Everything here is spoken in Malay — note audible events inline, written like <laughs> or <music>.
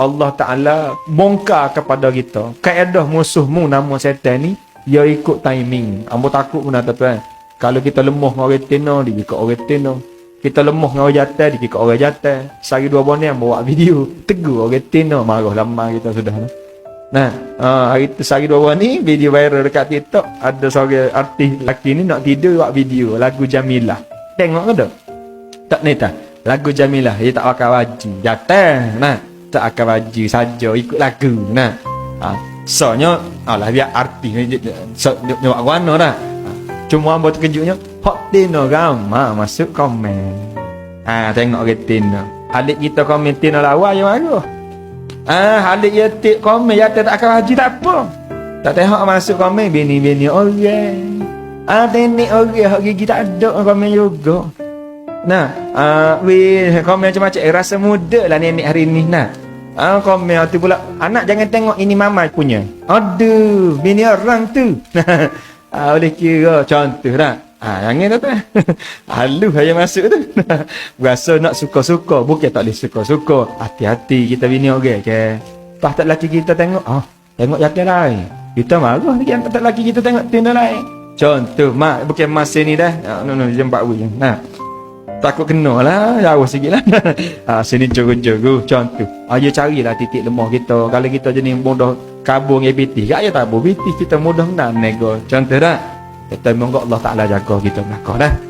Allah Ta'ala bongkar kepada kita. Kaedah musuhmu nama setan ni, dia ikut timing. Ambo takut pun tak tuan. Kalau kita lemah dengan orang tena, dia ikut orang tena. Kita lemah dengan orang jatuh, dia ikut orang jatuh. Sehari dua bulan ni, ambo buat video. Tegur orang tena, marah lama kita sudah. Nah, uh, hari tu sehari dua bulan ni, video viral dekat TikTok. Ada seorang artis lelaki ni nak tidur buat video lagu Jamilah. Tengok ke tak? Tak ni tak? Lagu Jamilah, dia tak pakai baju. Jatuh, nah tak akan baju saja ikut lagu nah. Ha soalnya alah biar artis ni so nyoba warna dah. Ha. cuma ambo terkejutnya hot tino gama masuk komen. Ah ha, tengok ke tino alik kita komen tino lawa yang baru. Ah alik ya tik komen ya tak akan baju tak apa. Tak tengok masuk komen bini-bini orang. Ah tenik orang hak gigi tak ada komen juga Nah, uh, we komen macam-macam eh, rasa muda lah nenek hari ni nah. Ah uh, komen tu pula anak jangan tengok ini mama punya. Aduh, bini orang tu. <laughs> ah boleh kira contoh dah. Ah jangan tu. Halu <laughs> saya masuk tu. <laughs> Rasa nak suka-suka, bukan tak boleh suka-suka. Hati-hati kita bini orang okay, ke. Pas tak laki kita tengok, ah tengok yang lain. Kita marah lagi yang tak laki kita tengok tindak lain. Contoh, mak bukan masa ni dah. Ah, no no jempat wui. Nah. Takut kena lah Jauh sikit lah. Ha, <laughs> Sini jogo-jogo Contoh ha, Ya carilah titik lemah kita. Kalau kita jenis mudah Kak ya tak PT Kita mudah nak nego. Contoh dah. Kita moga Allah Ta'ala jaga kita Belakang dah